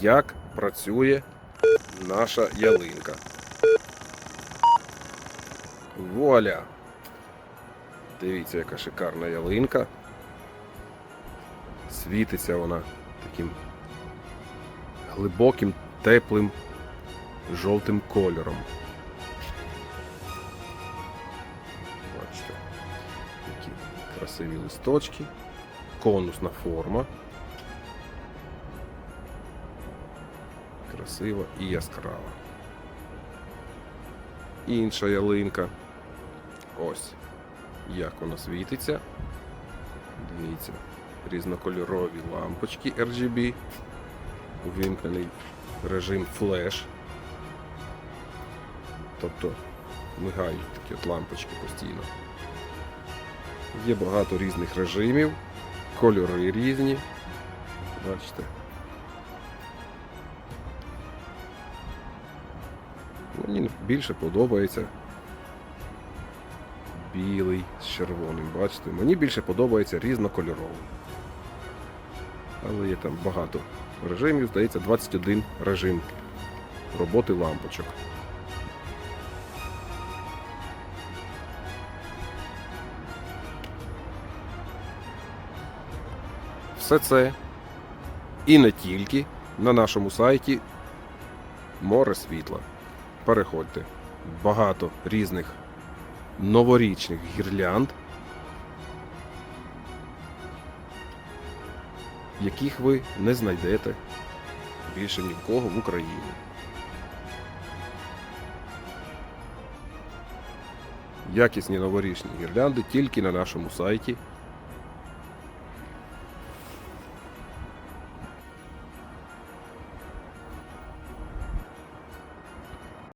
як працює наша ялинка. Вуаля! Дивіться, яка шикарна ялинка. Світиться вона таким глибоким, теплим, жовтим кольором. Бачите, які красиві листочки, конусна форма. Красива і яскрава. Інша ялинка. Ось як вона світиться. Дивіться, різнокольорові лампочки RGB. Увімкнений режим флеш. Тобто мигають такі от лампочки постійно. Є багато різних режимів, кольори різні. Бачите. Мені більше подобається білий з червоним. Бачите, мені більше подобається різнокольоровий. Але є там багато режимів, здається, 21 режим роботи лампочок. Все це і не тільки на нашому сайті Море світла. Переходьте. Багато різних новорічних гірлянд, яких ви не знайдете більше ні в кого в Україні. Якісні новорічні гірлянди тільки на нашому сайті